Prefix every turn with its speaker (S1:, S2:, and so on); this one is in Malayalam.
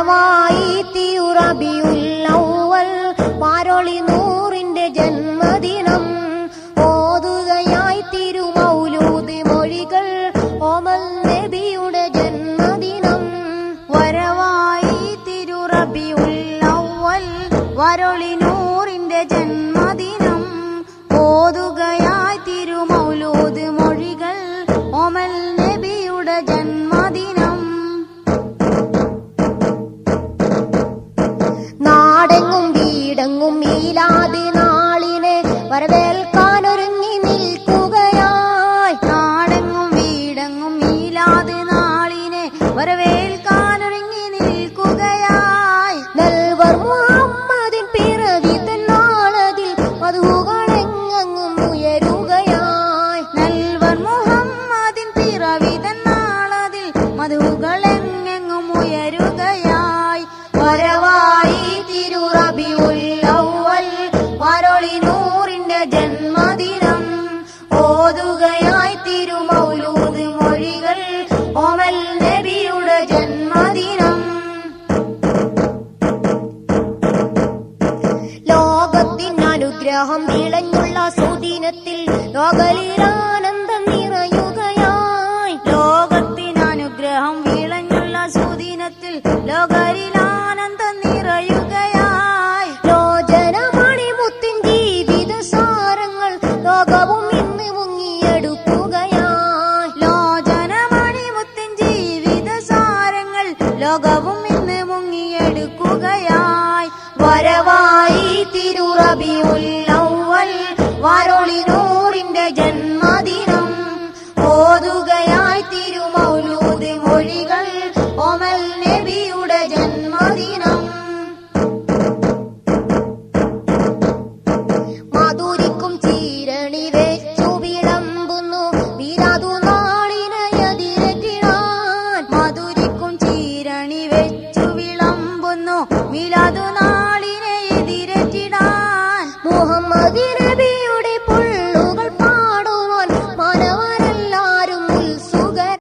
S1: വരവായി തിയുറബിയുല്ലവൽ പാരൊളി നൂറിന്റെ ജന്മദിനം. ഓതുകയായി തിരുമൗലൂതി മൊഴികൾ. ഓമൽ നബിയുടെ ജന്മദിനം.
S2: വരവായി തിരുറബിയുല്ലവൽ വരൊളി
S1: നാളിനെ ഓതുകയായി തിരുമൗലൂദ് മൊഴികൾ ഓമൽ നബിയുടെ ജന്മദിനം. ലോകത്തിന് അനുഗ്രഹം വിളഞ്ഞുള്ള സുദിനത്തിൽ ലോകലിലാനന്ദം നിറയുകയായി.
S2: ലോകത്തിന് അനുഗ്രഹം വിളഞ്ഞുള്ള സുദിനത്തിൽ ലോകലീലാനന്ദം നിറയുകയായി.
S1: ലോകവും ഇന്ന് മുങ്ങിയെടുക്കുകയായി
S2: വരവായി തിരുറബിയുള്ള വര അത്
S1: നാളിനെ എതിരറ്റിടാൻ മുഹമ്മദിന്